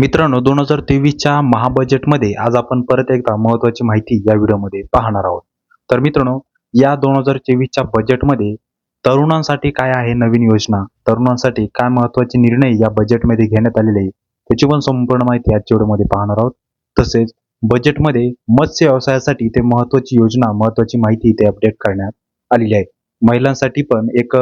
मित्रांनो दोन हजार तेवीसच्या महाबजेटमध्ये आज आपण परत एकदा महत्त्वाची माहिती या व्हिडिओमध्ये पाहणार आहोत. तर मित्रांनो या दोन हजार चोवीसच्या बजेटमध्ये तरुणांसाठी काय आहे नवीन योजना? तरुणांसाठी काय महत्त्वाचे निर्णय या बजेटमध्ये घेण्यात आलेले त्याची पण संपूर्ण माहिती आजच्या व्हिडिओमध्ये पाहणार आहोत. तसेच बजेटमध्ये मत्स्य व्यवसायासाठी ते महत्त्वाची योजना महत्त्वाची माहिती इथे अपडेट करण्यात आलेली आहे. महिलांसाठी पण एक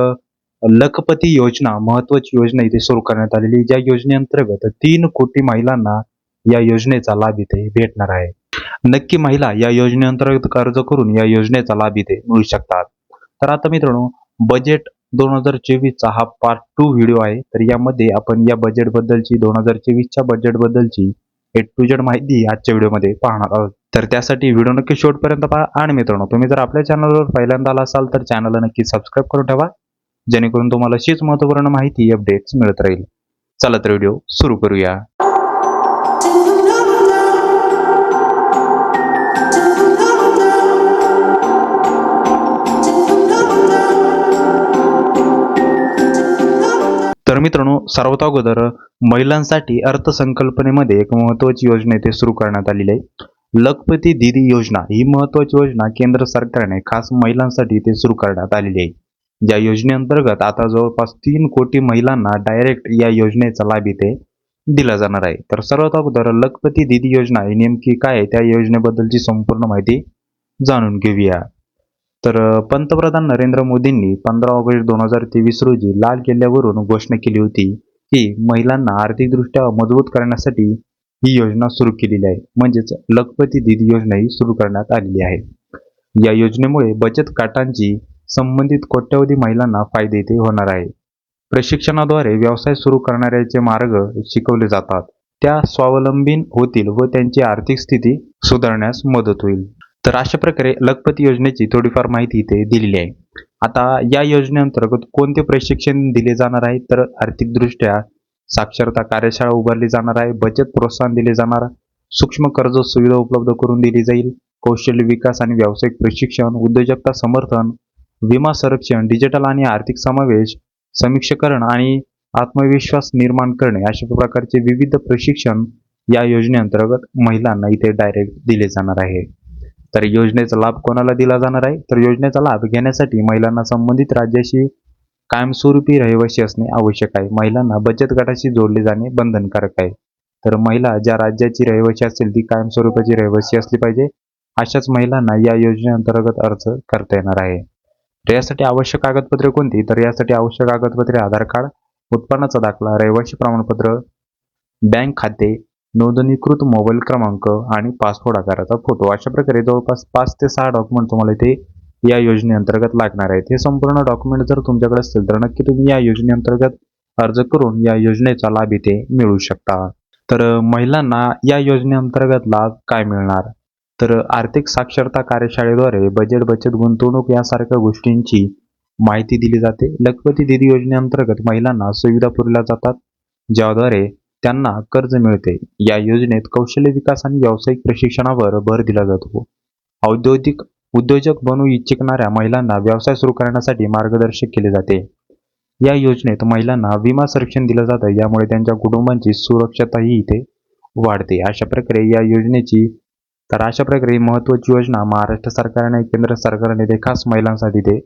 लखपती योजना महत्वाची योजना इथे सुरू करण्यात आलेली. ज्या योजनेअंतर्गत तीन कोटी महिलांना या योजनेचा लाभ इथे भेटणार आहे. नक्की महिला या योजनेअंतर्गत अर्ज करून या योजनेचा लाभ इथे मिळू शकतात. तर आता मित्रांनो बजेट दोन हजार चोवीसचा हा पार्ट टू व्हिडिओ आहे. तर यामध्ये आपण या बजेट बद्दलची दोन हजार चोवीसच्या बजेट बद्दलची ए टू जेड माहिती आजच्या व्हिडिओमध्ये पाहणार आहोत. तर त्यासाठी व्हिडिओ नक्की शेवटपर्यंत पहा. आणि मित्रांनो तुम्ही जर आपल्या चॅनलवर पहिल्यांदा आला असाल तर चॅनलला नक्की सबस्क्राईब करून ठेवा. जेणेकरून तुम्हाला अशीच महत्त्वपूर्ण माहिती अपडेट्स मिळत राहील. चला तर व्हिडिओ सुरू करूया. तर मित्रांनो सर्वात अगोदर महिलांसाठी अर्थसंकल्पनेमध्ये एक महत्वाची योजना इथे सुरू करण्यात आलेली आहे. लखपती दिदी योजना ही महत्वाची योजना केंद्र सरकारने खास महिलांसाठी इथे सुरू करण्यात आलेली आहे. या योजनेअंतर्गत आता जवळपास तीन कोटी महिलांना डायरेक्ट या योजनेचा लाभ इथे दिला जाणार आहे. तर सर्वात अगोदर लखपती दिदी योजना ही नेमकी काय त्या योजनेबद्दलची संपूर्ण माहिती जाणून घेऊया. तर पंतप्रधान नरेंद्र मोदींनी पंधरा ऑगस्ट दोन हजार तेवीस रोजी लाल किल्ल्यावरून घोषणा केली होती की महिलांना आर्थिकदृष्ट्या मजबूत करण्यासाठी ही योजना सुरू केलेली आहे. म्हणजेच लखपती दिदी योजना ही सुरू करण्यात आलेली आहे. या योजनेमुळे बचत गटांची संबंधित कोट्यवधी महिलांना फायदे इथे होणार आहे. प्रशिक्षणाद्वारे व्यवसाय सुरू करणाऱ्याचे मार्ग शिकवले जातात. त्या स्वावलंबीन होतील व त्यांची आर्थिक स्थिती सुधारण्यास मदत होईल. तर अशा प्रकारे लखपती योजनेची थोडीफार माहिती इथे दिलेली आहे. आता या योजनेअंतर्गत कोणते प्रशिक्षण दिले जाणार आहे? तर आर्थिकदृष्ट्या साक्षरता कार्यशाळा उभारली जाणार आहे. बचत प्रोत्साहन दिले जाणार सूक्ष्म कर्ज सुविधा उपलब्ध करून दिली जाईल. कौशल्य विकास आणि व्यावसायिक प्रशिक्षण उद्योजकता समर्थन विमा संरक्षण डिजिटल आणि आर्थिक समावेश समीक्षकरण आणि आत्मविश्वास निर्माण करणे अशा प्रकारचे विविध प्रशिक्षण या योजनेअंतर्गत महिलांना इथे डायरेक्ट दिले जाणार आहे. तर योजनेचा लाभ कोणाला दिला जाणार आहे? तर योजनेचा लाभ घेण्यासाठी महिलांना संबंधित राज्याशी कायमस्वरूपी रहिवासी असणे आवश्यक आहे. महिलांना बचत गटाशी जोडले जाणे बंधनकारक आहे. तर महिला ज्या राज्याची रहिवासी असेल ती कायमस्वरूपाची रहिवासी असली पाहिजे. अशाच महिलांना या योजनेअंतर्गत अर्ज करता येणार आहे. तर यासाठी आवश्यक कागदपत्रे कोणती? तर यासाठी आवश्यक कागदपत्रे आधार कार्ड उत्पन्नाचा दाखला रहिवासी प्रमाणपत्र बँक खाते नोंदणीकृत मोबाईल क्रमांक आणि पासपोर्ट आकाराचा फोटो. अशा प्रकारे जवळपास पाच ते सहा डॉक्युमेंट तुम्हाला इथे या योजनेअंतर्गत लागणार आहेत. हे संपूर्ण डॉक्युमेंट जर तुमच्याकडे असतील तर नक्की तुम्ही या योजनेअंतर्गत अर्ज करून या योजनेचा लाभ इथे मिळू शकता. तर महिलांना या योजनेअंतर्गत लाभ काय मिळणार? तर आर्थिक साक्षरता कार्यशाळेद्वारे बजेट बचत गुंतवणूक यासारख्या गोष्टींची माहिती दिली जाते. लखपती दिदी योजनेअंतर्गत महिलांना सुविधा पुरवल्या जातात ज्याद्वारे त्यांना कर्ज मिळते. या योजनेत कौशल्य विकास आणि व्यावसायिक प्रशिक्षणावर भर दिला जातो. औद्योगिक उद्योजक बनू इच्छिणाऱ्या महिलांना व्यवसाय सुरू करण्यासाठी मार्गदर्शक केले जाते. या योजनेत महिलांना विमा संरक्षण दिलं जातं यामुळे त्यांच्या कुटुंबांची सुरक्षताही इथे वाढते. अशा प्रकारे या योजनेची तर अशा प्रकारे महत्त्वाची योजना महाराष्ट्र सरकारने केंद्र सरकारने ते खास महिलांसाठी ते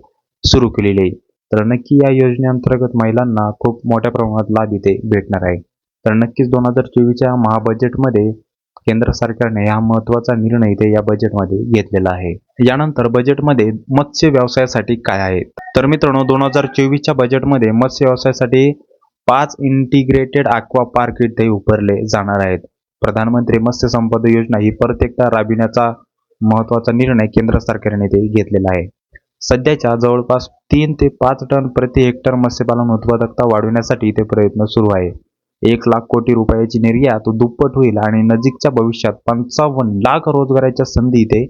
सुरू केलेली आहे. तर नक्की या योजनेअंतर्गत महिलांना खूप मोठ्या प्रमाणात लाभ इथे भेटणार आहे. तर नक्कीच दोन हजार चोवीसच्या महाबजेटमध्ये केंद्र सरकारने हा महत्त्वाचा निर्णय इथे या बजेटमध्ये घेतलेला आहे. यानंतर बजेटमध्ये मत्स्य व्यवसायासाठी काय आहे? तर मित्रांनो दोन हजार चोवीसच्या बजेटमध्ये मत्स्य व्यवसायासाठी पाच इंटिग्रेटेड aqua पार्क इथे उभारले जाणार आहेत. प्रधानमंत्री मत्स्य संपदा योजना ही प्रत्येकदा राबविण्याचा महत्त्वाचा निर्णय केंद्र सरकारने ते घेतलेला आहे. सध्याच्या जवळपास तीन ते पाच टन प्रति हेक्टर मत्स्यपालन उत्पादकता वाढविण्यासाठी ते प्रयत्न सुरू आहे. एक लाख कोटी रुपयाची निर्यात दुप्पट होईल आणि नजीकच्या भविष्यात पंचावन्न लाख रोजगाराच्या संधी इथे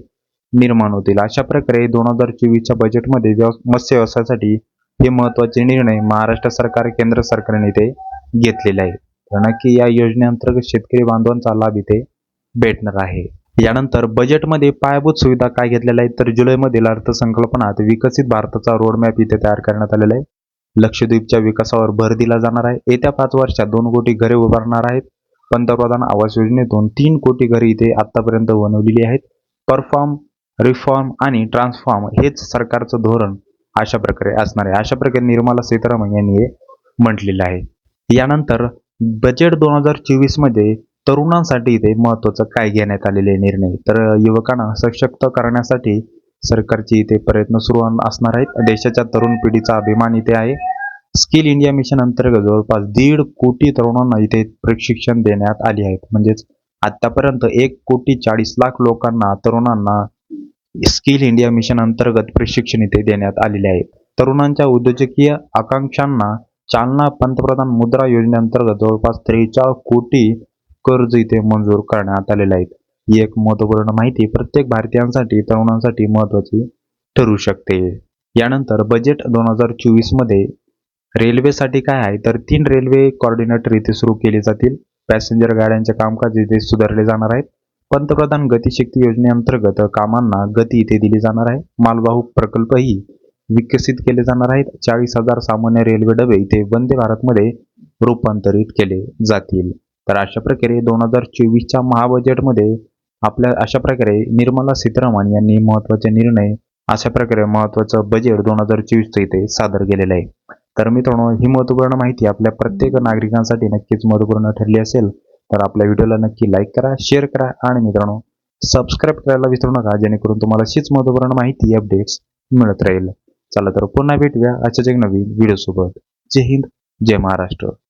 निर्माण होतील. अशा प्रकारे दोन हजार चोवीसच्या बजेटमध्ये व्यव मत्स्य व्यवसायासाठी हे महत्त्वाचे निर्णय महाराष्ट्र सरकार केंद्र सरकारने इथे घेतलेले आहे. तर की या योजनेअंतर्गत शेतकरी बांधवांचा लाभ इथे भेटणार आहे. यानंतर बजेटमध्ये पायाभूत सुविधा काय घेतलेल्या आहेत तर जुलैमधील अर्थसंकल्पनात विकसित भारताचा रोडमॅप इथे तयार करण्यात आलेला आहे. लक्षद्वीपच्या विकासावर भर दिला जाणार आहे. येत्या पाच वर्षात दोन कोटी घरे उभारणार आहेत. पंतप्रधान आवास योजनेतून तीन कोटी घरे इथे आतापर्यंत बनवलेली आहेत. परफॉर्म रिफॉर्म आणि ट्रान्सफॉर्म हेच सरकारचं धोरण अशा प्रकारे असणार आहे. अशा प्रकारे निर्मला सीतारामन यांनी हे म्हटलेलं आहे. यानंतर बजेट दोन हजार चोवीसमध्ये तरुणांसाठी इथे महत्वाचं काय घेण्यात आलेले निर्णय? तर युवकांना सशक्त करण्यासाठी सरकारचे इथे प्रयत्न सुरू असणार आहेत. देशाच्या तरुण पिढीचा अभिमान इथे आहे. स्किल इंडिया मिशन अंतर्गत जवळपास दीड कोटी तरुणांना इथे प्रशिक्षण देण्यात आले आहेत. म्हणजेच आतापर्यंत एक कोटी चाळीस लाख लोकांना तरुणांना स्किल इंडिया मिशन अंतर्गत प्रशिक्षण इथे देण्यात आलेले आहे. तरुणांच्या उद्योजकीय आकांक्षांना चालना पंतप्रधान मुद्रा योजनेअंतर्गत जवळपास त्रेचाळीस कोटी कर्ज इथे मंजूर करण्यात आलेले आहेत. ही एक महत्त्वपूर्ण माहिती प्रत्येक भारतीयांसाठी तरुणांसाठी महत्वाची ठरू शकते. यानंतर बजेट दोन हजार चोवीसमध्ये रेल्वेसाठी काय आहे? तर तीन रेल्वे कॉर्डिनेटर इथे सुरू केले जातील. पॅसेंजर गाड्यांचे कामकाज इथे सुधारले जाणार आहेत. पंतप्रधान गतिशक्ती योजनेअंतर्गत कामांना गती इथे दिली जाणार आहे. मालवाहू प्रकल्पही विकसित केले जाणार आहेत. चाळीस हजार सामान्य रेल्वे डबे इथे वंदे भारतमध्ये रूपांतरित केले जातील. तर अशा प्रकारे दोन हजार चोवीसच्या महाबजेटमध्ये आपल्या अशा प्रकारे निर्मला सीतारामन यांनी महत्त्वाचे निर्णय अशा प्रकारे महत्त्वाचं बजेट दोन हजार चोवीसचं इथे सादर केलेलं आहे. तर मित्रांनो ही महत्त्वपूर्ण माहिती आपल्या प्रत्येक नागरिकांसाठी नक्कीच महत्त्वपूर्ण ठरली असेल तर आपल्या व्हिडिओला नक्की लाईक करा शेअर करा आणि मित्रांनो सबस्क्राईब करायला विसरू नका जेणेकरून तुम्हाला अशीच महत्त्वपूर्ण माहिती अपडेट्स मिळत राहील. चला तर पुन्हा भेटूया अशाच एक नवीन व्हिडिओ सोबत. जय हिंद जय महाराष्ट्र.